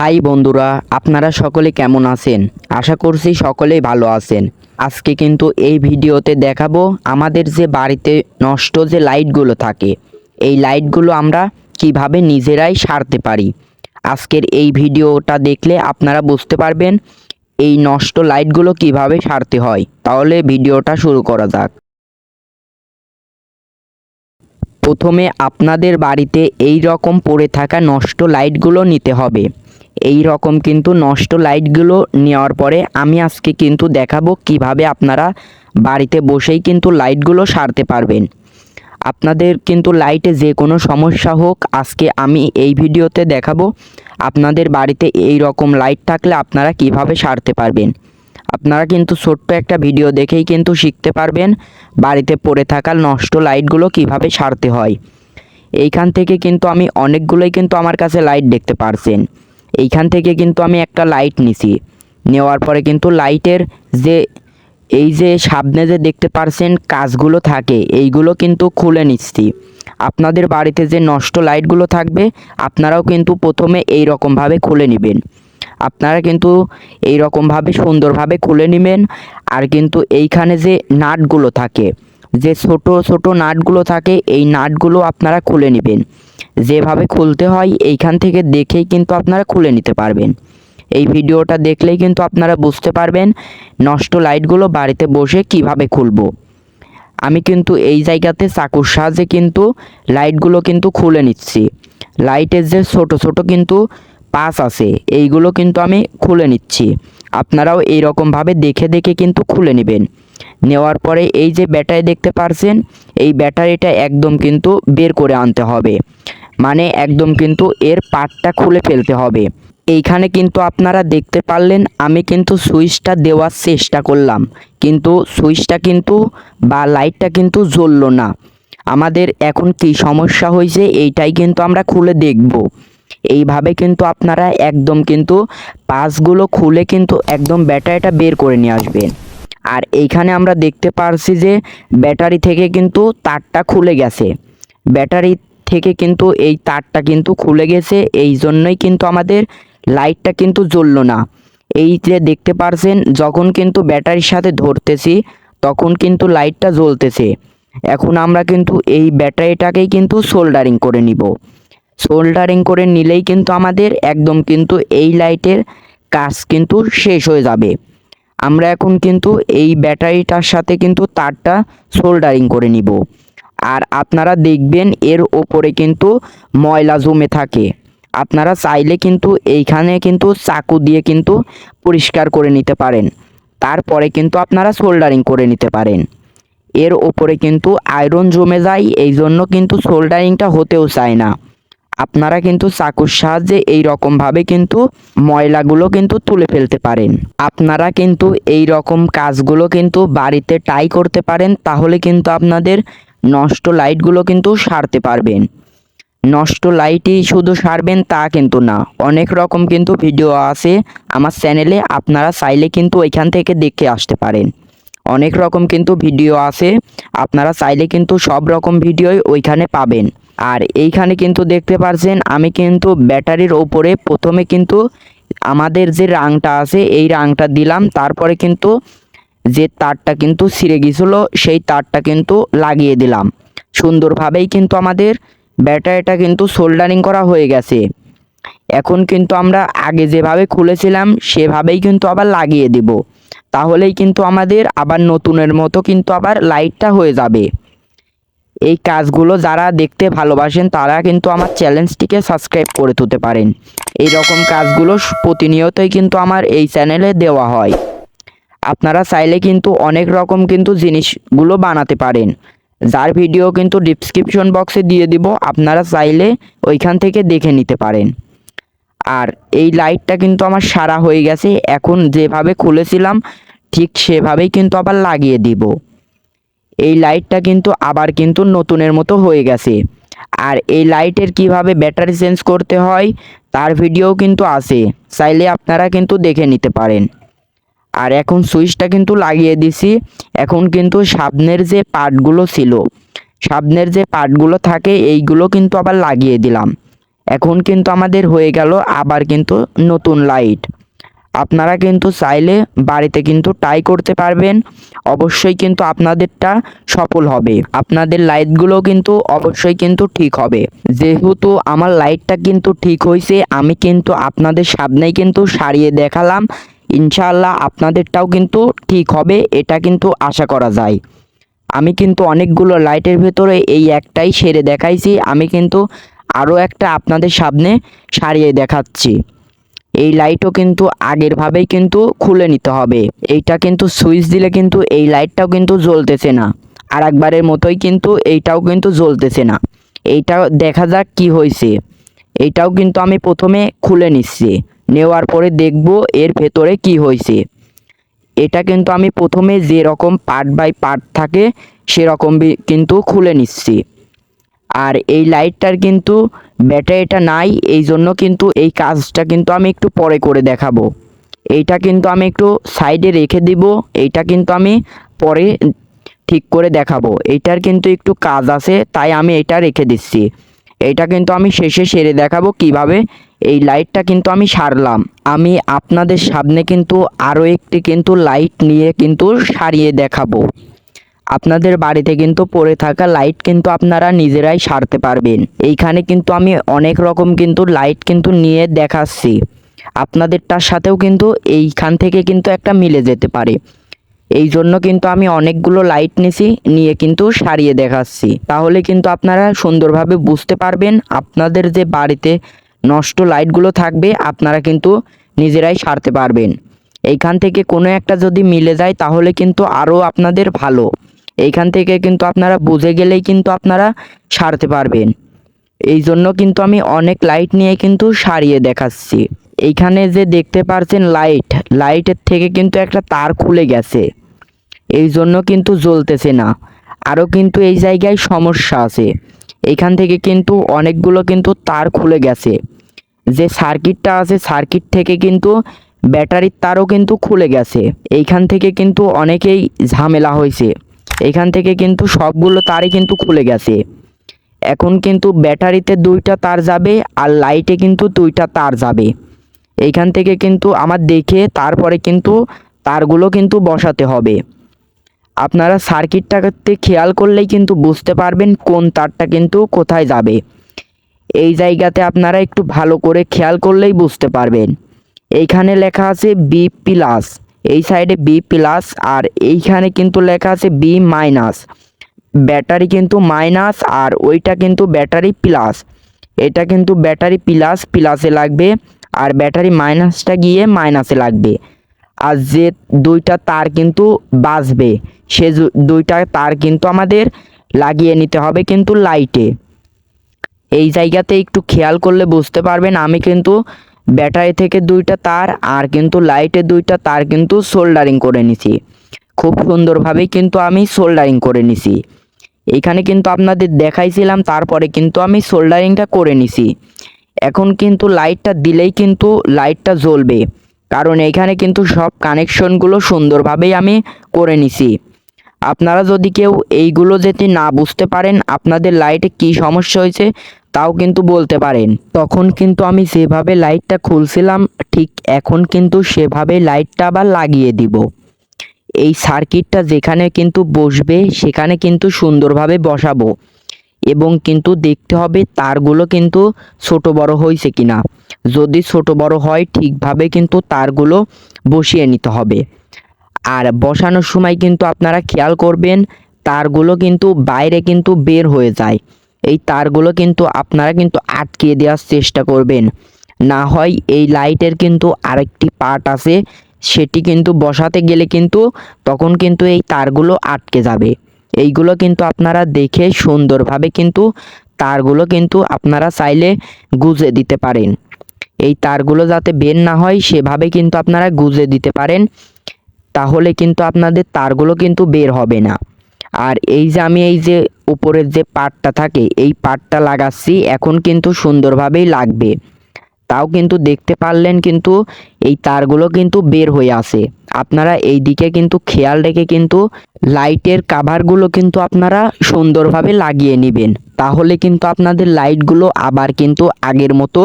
High বন্ধুরা, আপনারা সকলে কেমন আছেন? আশা করছি সকলেই ভালো আছেন। আজকে কিন্তু এই ভিডিওতে দেখাবো আমাদের যে বাড়িতে নষ্ট যে লাইটগুলো থাকে, এই লাইটগুলো আমরা কীভাবে নিজেরাই সারতে পারি? আজকের এই ভিডিওটা দেখলে আপনারা বুঝতে পারবেন এই নষ্ট লাইটগুলো কীভাবে সারতে হয়। তাহলে ভিডিওটা শুরু করা যাক। প্রথমে আপনাদের বাড়িতে এই রকম পড়ে থাকা নষ্ট লাইটগুলো নিতে হবে। এই রকম কিন্তু নষ্ট লাইটগুলো নেওয়ার পরে আমি আজকে কিন্তু দেখাবো কীভাবে আপনারা বাড়িতে বসেই কিন্তু লাইটগুলো সারতে পারবেন। আপনাদের কিন্তু লাইটে যে কোনো সমস্যা হোক, আজকে আমি এই ভিডিওতে দেখাবো আপনাদের বাড়িতে এই রকম লাইট থাকলে আপনারা কীভাবে সারতে পারবেন। আপনারা কিন্তু ছোট্ট একটা ভিডিও দেখেই কিন্তু শিখতে পারবেন বাড়িতে পড়ে থাকা নষ্ট লাইটগুলো কীভাবে সারতে হয়। এইখান থেকে কিন্তু আমি অনেকগুলোই কিন্তু আমার কাছে লাইট দেখতে পারছেন। এইখান থেকে কিন্তু আমি একটা লাইট নিছি। নেওয়ার পরে কিন্তু লাইটের যে, এই যে সামনে যে দেখতে পারছেন কাজগুলো থাকে, এইগুলো কিন্তু খুলে নিচ্ছি। আপনাদের বাড়িতে যে নষ্ট লাইটগুলো থাকবে, আপনারাও কিন্তু প্রথমে এই রকমভাবে খুলে নেবেন। আপনারা কিন্তু এই রকমভাবে সুন্দরভাবে খুলে নেবেন। আর কিন্তু এইখানে যে নাটগুলো থাকে, যে ছোট ছোট নাটগুলো থাকে, এই নাটগুলো আপনারা খুলে নেবেন। যেভাবে খুলতে হয় এইখান থেকে দেখেই কিন্তু আপনারা খুলে নিতে পারবেন। এই ভিডিওটা দেখলেই কিন্তু আপনারা বুঝতে পারবেন নষ্ট লাইটগুলো বাড়িতে বসে কীভাবে খুলবো। আমি কিন্তু এই জায়গাতে চাকুর সাহায্যে কিন্তু লাইটগুলো কিন্তু খুলে নিচ্ছি। লাইটের যে ছোট ছোট কিন্তু পাস আছে, এইগুলো কিন্তু আমি খুলে নিচ্ছি। আপনারাও এই রকমভাবে দেখে দেখে কিন্তু খুলে নেবেন। নেওয়ার পরে এই যে ব্যাটারি দেখতে পারছেন, এই ব্যাটারিটা একদম কিন্তু বের করে আনতে হবে। মানে একদম কিন্তু এর পার্টটা খুলে ফেলতে হবে। এইখানে কিন্তু আপনারা দেখতে পারলেন, আমি কিন্তু সুইচটা দেওয়ার চেষ্টা করলাম। কিন্তু সুইচটা কিন্তু বা লাইটটা কিন্তু জ্বললো না। আমাদের এখন কি সমস্যা হয়েছে, এইটাই কিন্তু আমরা খুলে দেখব। এইভাবে কিন্তু আপনারা একদম কিন্তু পাসগুলো খুলে কিন্তু একদম ব্যাটারিটা বের করে নিয়ে আসবেন। আর এইখানে আমরা দেখতে পারছি যে ব্যাটারি থেকে কিন্তু তারটা খুলে গেছে। ব্যাটারি থেকে কিন্তু এই তারটা কিন্তু খুলে গেছে, এই জন্যই কিন্তু আমাদের লাইটটা কিন্তু জ্বললো না। এই যে দেখতে পারছেন, যখন কিন্তু ব্যাটারির সাথে ধরতেছি, তখন কিন্তু লাইটটা জ্বলতেছে। এখন আমরা কিন্তু এই ব্যাটারিটাকেই কিন্তু সোল্ডারিং করে নিব। সোল্ডারিং করে নিলেই কিন্তু আমাদের একদম কিন্তু এই লাইটের কাজ কিন্তু শেষ হয়ে যাবে। আমরা এখন কিন্তু এই ব্যাটারিটার সাথে কিন্তু তারটা সোল্ডারিং করে নিব। আর আপনারা দেখবেন এর ওপরে কিন্তু ময়লা জমে থাকে। আপনারা চাইলে কিন্তু এইখানে কিন্তু চাকু দিয়ে কিন্তু পরিষ্কার করে নিতে পারেন। তারপরে কিন্তু আপনারা সোল্ডারিং করে নিতে পারেন। এর ওপরে কিন্তু আয়রন জমে যায় এই জন্য কিন্তু সোল্ডারিংটা হতেও চায় না। আপনারা কিন্তু চাকুর সাহায্যে এই রকমভাবে কিন্তু ময়লাগুলো কিন্তু তুলে ফেলতে পারেন। আপনারা কিন্তু এই রকম কাজগুলো কিন্তু বাড়িতে টাই করতে পারেন, তাহলে কিন্তু আপনাদের নষ্ট লাইটগুলো কিন্তু সারতে পারবেন। নষ্ট লাইটই শুধু সারবেন তা কিন্তু না। অনেক রকম কিন্তু ভিডিও আছে আমার চ্যানেলে, আপনারা চাইলে কিন্তু ওইখান থেকে দেখে আসতে পারেন। অনেক রকম কিন্তু ভিডিও আছে, আপনারা চাইলে কিন্তু সব রকম ভিডিওই ওইখানে পাবেন। আর এইখানে কিন্তু দেখতে পারছেন, আমি কিন্তু ব্যাটারির ওপরে প্রথমে কিন্তু আমাদের যে রাংটা আছে, এই রাংটা দিলাম। তারপরে কিন্তু যে তারটা কিন্তু ছিঁড়ে গিয়েছিল, সেই তারটা কিন্তু লাগিয়ে দিলাম। সুন্দরভাবেই কিন্তু আমাদের ব্যাটারিটা কিন্তু সোল্ডারিং করা হয়ে গেছে। এখন কিন্তু আমরা আগে যেভাবে খুলেছিলাম, সেভাবেই কিন্তু আবার লাগিয়ে দেব। তাহলেই কিন্তু আমাদের আবার নতুনের মতো কিন্তু আবার লাইটটা হয়ে যাবে। এই কাজগুলো যারা দেখতে ভালোবাসেন, তারা কিন্তু আমার চ্যানেলটিকে সাবস্ক্রাইব করে তুলতে পারেন। এই রকম কাজগুলো প্রতিনিয়তই কিন্তু আমার এই চ্যানেলে দেওয়া হয়। আপনারা চাইলে কিন্তু অনেক রকম কিন্তু জিনিসগুলো বানাতে পারেন। যার ভিডিও কিন্তু ডিসক্রিপশন বক্সে দিয়ে দিব, আপনারা চাইলে ওইখান থেকে দেখে নিতে পারেন। আর এই লাইটটা কিন্তু আমার সারা হয়ে গেছে, এখন যেভাবে খুলেছিলাম, ঠিক সেভাবেই কিন্তু আবার লাগিয়ে দিব। এই লাইটটা কিন্তু আবার কিন্তু নতুনের মতো হয়ে গেছে। আর এই লাইটের কীভাবে ব্যাটারি চেঞ্জ করতে হয়, তার ভিডিও কিন্তু আছে। চাইলে আপনারা কিন্তু দেখে নিতে পারেন। আর এখন সুইচটা কিন্তু লাগিয়ে দিছি। এখন কিন্তু সামনের যে পার্টগুলো ছিল, সামনের যে পার্টগুলো থাকে, এইগুলো কিন্তু আবার লাগিয়ে দিলাম। এখন কিন্তু আমাদের হয়ে গেল আবার কিন্তু নতুন লাইট। আপনারা কিন্তু চাইলে বাড়িতে কিন্তু ট্রাই করতে পারবেন। অবশ্যই কিন্তু আপনাদেরটা সফল হবে। আপনাদের লাইটগুলো কিন্তু অবশ্যই কিন্তু ঠিক হবে। যেহেতু আমার লাইটটা কিন্তু ঠিক হয়েছে আমি কিন্তু আপনাদের সামনেই কিন্তু সারিয়ে দেখালাম। ইনশাআল্লাহ আপনাদেরটাও কিন্তু ঠিক হবে, এটা কিন্তু আশা করা যায়। আমি কিন্তু অনেকগুলো লাইটের ভেতরে এই একটাই সেরে দেখাইছি। আমি কিন্তু আরও একটা আপনাদের সামনে সারিয়ে দেখাচ্ছি। এই লাইটও কিন্তু আগের ভাবেই কিন্তু খুলে নিতে হবে। এইটা কিন্তু সুইচ দিলে কিন্তু এই লাইটটাও কিন্তু জ্বলতেছে না। আর একবারের মতোই কিন্তু এইটাও কিন্তু জ্বলতেছে না। এইটা দেখা যাক কি হয়েছে। এইটাও কিন্তু আমি প্রথমে খুলে নিচ্ছি। নেওয়ার পরে দেখব এর ভেতরে কি হয়েছে। এটা কিন্তু আমি প্রথমে যেরকম পার্ট বাই পার্ট থাকে, সেরকম কিন্তু খুলে নিচ্ছি। আর এই লাইটটার কিন্তু ব্যাটারিটা নাই, এই জন্য কিন্তু এই কাজটা কিন্তু আমি একটু পরে করে দেখাবো। এইটা কিন্তু আমি একটু সাইডে রেখে দিব, এইটা কিন্তু আমি পরে ঠিক করে দেখাবো। এইটার কিন্তু একটু কাজ আছে, তাই আমি এটা রেখে দিচ্ছি। এইটা কিন্তু আমি শেষে সেরে দেখাবো কীভাবে এই লাইটটা কিন্তু আমি সারলাম। আমি আপনাদের সামনে কিন্তু আরও একটি কিন্তু লাইট নিয়ে কিন্তু সারিয়ে দেখাবো। আপনাদের বাড়িতে কিন্তু পড়ে থাকা লাইট কিন্তু আপনারা নিজেরাই সারতে পারবেন। এইখানে কিন্তু আমি অনেক রকম কিন্তু লাইট কিন্তু নিয়ে দেখাচ্ছি। আপনাদেরটার সাথেও কিন্তু এইখান থেকে কিন্তু একটা মিলে যেতে পারে। এই জন্য কিন্তু আমি অনেকগুলো লাইট নিয়েছি নিয়ে কিন্তু সারিয়ে দেখাচ্ছি। তাহলে কিন্তু আপনারা সুন্দরভাবে বুঝতে পারবেন, আপনাদের যে বাড়িতে নষ্ট লাইটগুলো থাকবে, আপনারা কিন্তু নিজেরাই সারতে পারবেন। এইখান থেকে কোনো একটা যদি মিলে যায়, তাহলে কিন্তু আরও আপনাদের ভালো। এইখান থেকে কিন্তু আপনারা বুঝে গেলেই কিন্তু আপনারা সারতে পারবেন। এই জন্য কিন্তু আমি অনেক লাইট নিয়ে কিন্তু সারিয়ে দেখাচ্ছি। এইখানে যে দেখতে পারছেন লাইট লাইটের থেকে কিন্তু একটা তার খুলে গেছে। এই জন্য কিন্তু জ্বলতেছে না। আরও কিন্তু এই জায়গায় সমস্যা আছে। এইখান থেকে কিন্তু অনেকগুলো কিন্তু তার খুলে গেছে। যে সার্কিটটা আছে সার্কিট থেকে কিন্তু ব্যাটারির তারও কিন্তু খুলে গেছে। এইখান থেকে কিন্তু অনেকেই ঝামেলা হয়েছে। এইখান থেকে কিন্তু সবগুলো তারই কিন্তু খুলে গেছে। এখন কিন্তু ব্যাটারিতে দুইটা তার যাবে আর লাইটে কিন্তু দুইটা তার যাবে। এইখান থেকে কিন্তু আমার দেখে তারপরে কিন্তু তারগুলো কিন্তু বসাতে হবে। আপনারা সার্কিটটাতে খেয়াল করলেই কিন্তু বুঝতে পারবেন কোন তারটা কিন্তু কোথায় যাবে। এই জায়গাতে আপনারা একটু ভালো করে খেয়াল করলেই বুঝতে পারবেন। এইখানে লেখা আছে বি প্লাস। এই সাইডে বি প্লাস আর এইখানে কিন্তু লেখা আছে বি মাইনাস ব্যাটারি কিন্তু মাইনাস আর ওইটা কিন্তু ব্যাটারি প্লাস এটা কিন্তু ব্যাটারি প্লাস প্লাসে লাগবে আর ব্যাটারি মাইনাসটা গিয়ে মাইনাসে লাগবে। আর যে দুইটা তার কিন্তু বাজবে সে দুইটা তার কিন্তু আমাদের লাগিয়ে নিতে হবে কিন্তু লাইটে এই জায়গাতে একটু খেয়াল করলে বুঝতে পারবেন, আমি কিন্তু ব্যাটারি থেকে দুইটা তার আর কিন্তু লাইটে দুইটা তার কিন্তু সোল্ডারিং করে নিছি। খুব সুন্দরভাবেই কিন্তু আমি সোল্ডারিং করে নিছি। এখানে কিন্তু আপনাদের দেখাইছিলাম, তারপরে কিন্তু আমি সোল্ডারিংটা করে নিছি। এখন কিন্তু লাইটটা দিলেই কিন্তু লাইটটা জ্বলবে, কারণ এখানে কিন্তু সব কানেকশনগুলো সুন্দরভাবেই আমি করে নিছি। আপনারা যদি কেউ এইগুলো যদি না বুঝতে পারেন, আপনাদের লাইটে কি সমস্যা হয়েছে তাও কিন্তু বলতে পারেন। তখন কিন্তু আমি যেভাবে লাইটটা খুলছিলাম, ঠিক এখন কিন্তু সেভাবে লাইটটা আবার লাগিয়ে দিব। এই সার্কিটটা যেখানে কিন্তু বসবে, সেখানে কিন্তু সুন্দরভাবে বসাবো। এবং কিন্তু দেখতে হবে তারগুলো কিন্তু ছোট বড় হয়েছে কিনা। যদি ছোট বড় হয়, ঠিকভাবে কিন্তু তারগুলো বসিয়ে নিতে হবে। আর বসানোর সময় কিন্তু আপনারা খেয়াল করবেন, তারগুলো কিন্তু বাইরে কিন্তু বের হয়ে যায়। এই তারগুলো কিন্তু আপনারা কিন্তু আটকিয়ে দেওয়ার চেষ্টা করবেন। না হয় এই লাইটের কিন্তু আরেকটি পার্ট আছে, সেটি কিন্তু বসাতে গেলে কিন্তু তখন কিন্তু এই তারগুলো আটকে যাবে। এইগুলো কিন্তু আপনারা দেখে সুন্দরভাবে কিন্তু তারগুলো কিন্তু আপনারা চাইলে গুজে দিতে পারেন। এই তারগুলো যাতে বের না হয়, সেভাবে কিন্তু আপনারা গুজে দিতে পারেন, তাহলে কিন্তু আপনাদের তারগুলো কিন্তু বের হবে না। আর এই যে আমি এই যে উপরের যে পাটটা থাকে, এই পাটটা লাগাচ্ছি, এখন কিন্তু সুন্দরভাবেই লাগবে। তাও কিন্তু দেখতে পারলেন কিন্তু এই তারগুলো কিন্তু বের হয়ে আসে আপনারা এই দিকে কিন্তু খেয়াল রেখে কিন্তু লাইটের কাভারগুলো কিন্তু আপনারা সুন্দরভাবে লাগিয়ে নেবেন। তাহলে কিন্তু আপনাদের লাইটগুলো আবার কিন্তু আগের মতো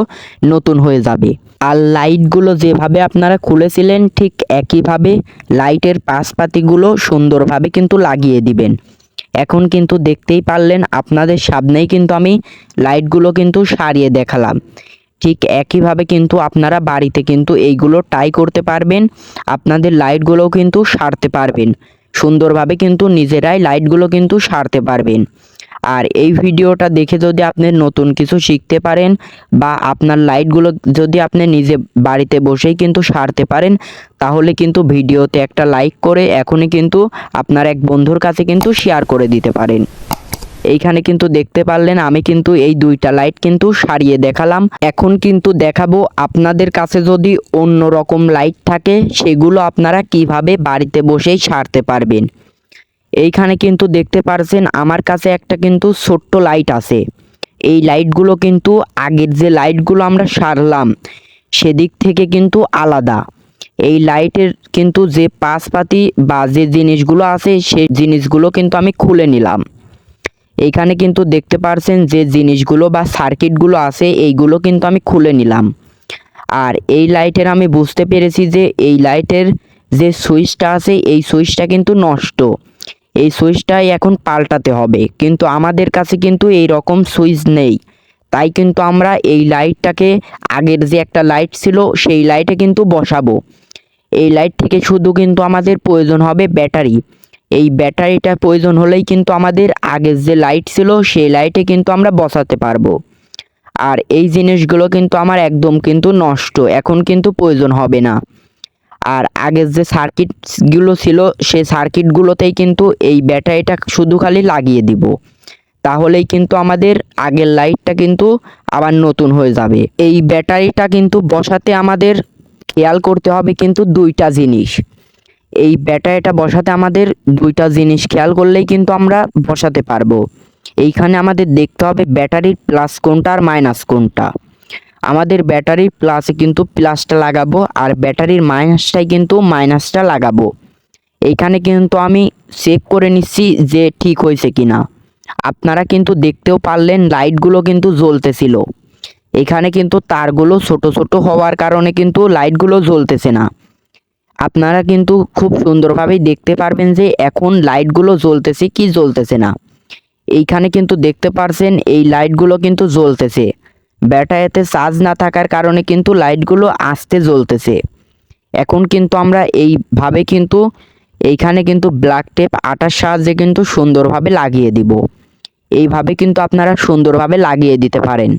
নতুন হয়ে যাবে। আর লাইটগুলো যেভাবে আপনারা খুলেছিলেন, ঠিক একইভাবে লাইটের পাশপাতিগুলো সুন্দরভাবে কিন্তু লাগিয়ে দিবেন। এখন কিন্তু দেখতেই পারলেন, আপনাদের সামনেই কিন্তু আমি লাইটগুলো কিন্তু সারিয়ে দেখালাম। ঠিক একইভাবে কিন্তু আপনারা বাড়িতে কিন্তু এইগুলো টাই করতে পারবেন, আপনাদের লাইটগুলোও কিন্তু সারতে পারবেন। সুন্দরভাবে কিন্তু নিজেরাই লাইটগুলো কিন্তু সারতে পারবেন। আর এই ভিডিওটা দেখে যদি আপনি নতুন কিছু শিখতে পারেন বা আপনার লাইটগুলো যদি আপনি নিজে বাড়িতে বসেই কিন্তু সারতে পারেন, তাহলে কিন্তু ভিডিওতে একটা লাইক করে এখনই কিন্তু আপনার এক বন্ধুর কাছে কিন্তু শেয়ার করে দিতে পারেন। এইখানে কিন্তু দেখতে পারলেন আমি কিন্তু এই দুইটা লাইট কিন্তু সারিয়ে দেখালাম। এখন কিন্তু দেখাবো আপনাদের কাছে যদি অন্য রকম লাইট থাকে, সেগুলো আপনারা কীভাবে বাড়িতে বসেই সারতে পারবেন। এইখানে কিন্তু দেখতে পারছেন আমার কাছে একটা কিন্তু ছোট্ট লাইট আছে। এই লাইটগুলো কিন্তু আগের যে লাইটগুলো আমরা সারলাম, সেদিক থেকে কিন্তু আলাদা। এই লাইটের কিন্তু যে পাশপাতি বা যে জিনিসগুলো আছে, সেই জিনিসগুলো কিন্তু আমি খুলে নিলাম। এইখানে কিন্তু দেখতে পারছেন যে জিনিসগুলো বা সার্কিটগুলো আছে, এইগুলো কিন্তু আমি খুলে নিলাম। আর এই লাইটের আমি বুঝতে পেরেছি যে এই লাইটের যে সুইচটা আছে, এই সুইচটা কিন্তু নষ্ট। এই সুইচটাই এখন পাল্টাতে হবে। কিন্তু আমাদের কাছে কিন্তু এই রকম সুইচ নেই। তাই কিন্তু আমরা এই লাইটটাকে আগের যে একটা লাইট ছিল, সেই লাইটে কিন্তু বসাবো। এই লাইট থেকে শুধু কিন্তু আমাদের প্রয়োজন হবে ব্যাটারি। এই ব্যাটারিটা প্রয়োজন হলেই কিন্তু আমাদের আগের যে লাইট ছিল, সেই লাইটে কিন্তু আমরা বসাতে পারব। আর এই জিনিসগুলো কিন্তু আমার একদম কিন্তু নষ্ট। এখন কিন্তু প্রয়োজন হবে না। আর আগের যে সার্কিটগুলো ছিল সেই সার্কিটগুলোতেই কিন্তু এই ব্যাটারিটা শুধু খালি লাগিয়ে দিব। তাহলেই কিন্তু আমাদের আগের লাইটটা কিন্তু আবার নতুন হয়ে যাবে। এই ব্যাটারিটা কিন্তু বসাতে আমাদের খেয়াল করতে হবে কিন্তু দুইটা জিনিস। এই ব্যাটারিটা বসাতে আমাদের দুইটা জিনিস খেয়াল করলেই কিন্তু আমরা বসাতে পারব। এইখানে আমাদের দেখতে হবে ব্যাটারির প্লাস কোনটা আর মাইনাস কোনটা। আমাদের ব্যাটারির প্লাসে কিন্তু প্লাসটা লাগাবো আর ব্যাটারির মাইনাসটাই কিন্তু মাইনাসটা লাগাবো। এইখানে কিন্তু আমি চেক করে নিচ্ছি যে ঠিক হয়েছে কি না আপনারা কিন্তু দেখতেও পারলেন লাইটগুলো কিন্তু জ্বলতেছিল। এখানে কিন্তু তারগুলো ছোট ছোট হওয়ার কারণে কিন্তু লাইটগুলো জ্বলতেছে না। আপনারা কিন্তু খুব সুন্দরভাবেই দেখতে পারবেন যে এখন লাইটগুলো জ্বলতেছে কি জ্বলতেছে না। এইখানে কিন্তু দেখতে পারছেন এই লাইটগুলো কিন্তু জ্বলতেছে। ব্যাটারিতে চার্জ না থাকার কারণে কিন্তু লাইটগুলো আস্তে জ্বলতেছে। এখন কিন্তু আমরা এইভাবে কিন্তু এইখানে কিন্তু ব্ল্যাক টেপ আটার সাহায্যে কিন্তু সুন্দরভাবে লাগিয়ে দিব। এইভাবে কিন্তু আপনারা সুন্দরভাবে লাগিয়ে দিতে পারেন।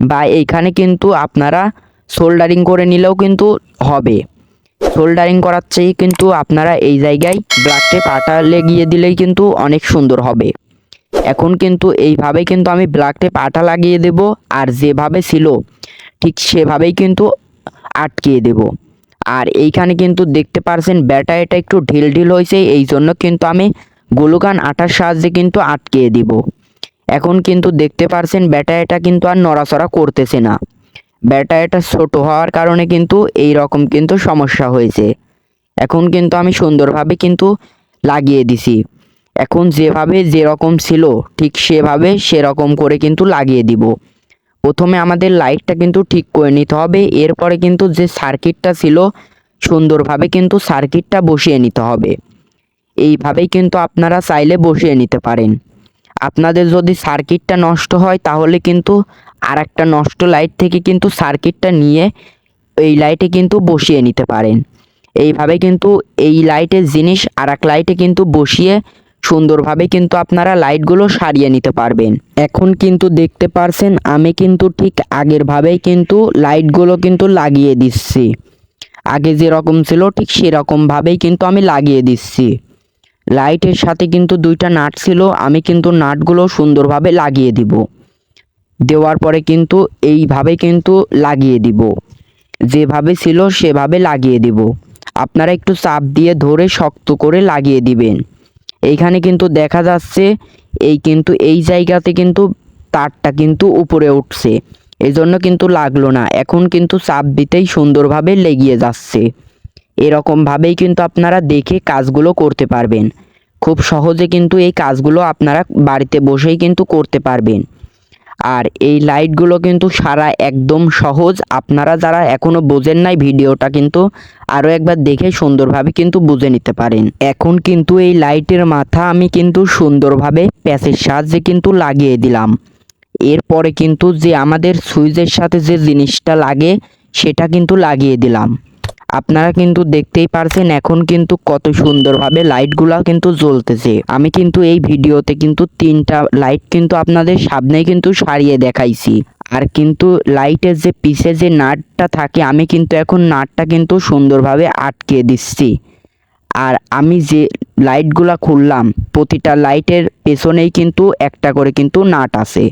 বা এইখানে কিন্তু আপনারা সোল্ডারিং করে নিলেও কিন্তু হবে। সোল্ডারিং করার চেয়ে কিন্তু আপনারা এই জায়গায় ব্ল্যাক টেপ আটা লেগিয়ে দিলেই কিন্তু অনেক সুন্দর হবে। এখন কিন্তু এইভাবে কিন্তু আমি ব্ল্যাক টেপ আটা লাগিয়ে দেব আর যেভাবে ছিল, ঠিক সেভাবেই কিন্তু আটকিয়ে দেব। আর এইখানে কিন্তু দেখতে পারছেন ব্যাটা এটা একটু ঢিল ঢিল হয়েছে এই জন্য কিন্তু আমি গ্লুকান আটার সাহায্যে কিন্তু আটকিয়ে দিব। এখন কিন্তু দেখতে পারছেন ব্যাটা এটা কিন্তু আর নড়াচড়া করতেছে না। ব্যাটা এটা ছোট হওয়ার কারণে কিন্তু এই রকম কিন্তু সমস্যা হয়েছে। এখন কিন্তু আমি সুন্দরভাবে কিন্তু লাগিয়ে দিছি। এখন যেভাবে যেরকম ছিল, ঠিক সেভাবে সেরকম করে কিন্তু লাগিয়ে দিব। প্রথমে আমাদের লাইটটা কিন্তু ঠিক করে নিতে হবে, এরপরে কিন্তু যে সার্কিটটা ছিল, সুন্দরভাবে কিন্তু সার্কিটটা বসিয়ে নিতে হবে। এইভাবেই কিন্তু আপনারা চাইলে বসিয়ে নিতে পারেন। আপনাদের যদি সার্কিটটা নষ্ট হয়, তাহলে কিন্তু আর একটা নষ্ট লাইট থেকে কিন্তু সার্কিটটা নিয়ে এই লাইটে কিন্তু বসিয়ে নিতে পারেন। এইভাবে কিন্তু এই লাইটের জিনিস আর এক লাইটে কিন্তু বসিয়ে সুন্দরভাবে কিন্তু আপনারা লাইটগুলো সারিয়ে নিতে পারবেন। এখন কিন্তু দেখতে পারছেন, আমি কিন্তু ঠিক আগের ভাবেই কিন্তু লাইটগুলো কিন্তু লাগিয়ে দিচ্ছি। আগে যেরকম ছিল, ঠিক সেরকমভাবেই কিন্তু আমি লাগিয়ে দিচ্ছি। লাইটের সাথে কিন্তু দুইটা নাট ছিল, আমি কিন্তু নাটগুলো সুন্দরভাবে লাগিয়ে দিব। দেওয়ার পরে কিন্তু এইভাবে কিন্তু লাগিয়ে দিব। যেভাবে ছিল সেভাবে লাগিয়ে দিব। আপনারা একটু চাপ দিয়ে ধরে শক্ত করে লাগিয়ে দিবেন। এইখানে কিন্তু দেখা যাচ্ছে, এই কিন্তু এই জায়গাতে কিন্তু তারটা কিন্তু উপরে উঠছে। এই জন্য কিন্তু লাগল না। এখন কিন্তু চাপ দিতেই সুন্দরভাবে লেগিয়ে যাচ্ছে। এরকমভাবেই কিন্তু আপনারা দেখে কাজগুলো করতে পারবেন। খুব সহজে কিন্তু এই কাজগুলো আপনারা বাড়িতে বসেই কিন্তু করতে পারবেন। আর এই লাইটগুলো কিন্তু সারা একদম সহজ। আপনারা যারা এখনও বোঝেন নাই ভিডিওটা কিন্তু আরও একবার দেখে সুন্দরভাবে কিন্তু বুঝে নিতে পারেন। এখন কিন্তু এই লাইটের মাথা আমি কিন্তু সুন্দরভাবে প্যাচের সাহায্যে কিন্তু লাগিয়ে দিলাম। এরপরে কিন্তু যে আমাদের সুইচের সাথে যে জিনিসটা লাগে, সেটা কিন্তু লাগিয়ে দিলাম। আপনারা কিন্তু দেখতেই পারছেন এখন কিন্তু কত সুন্দরভাবে লাইটগুলো কিন্তু জ্বলতেছে। আমি কিন্তু এই ভিডিওতে কিন্তু তিনটা লাইট কিন্তু আপনাদের সামনেই কিন্তু সারিয়ে দেখাইছি। আর কিন্তু লাইটের যে পিছে যে নাটটা থাকে, আমি কিন্তু এখন নাটটা কিন্তু সুন্দরভাবে আটকে দিচ্ছি। আর আমি যে লাইটগুলা খুললাম, প্রতিটা লাইটের পেছনেই কিন্তু একটা করে কিন্তু নাট আছে।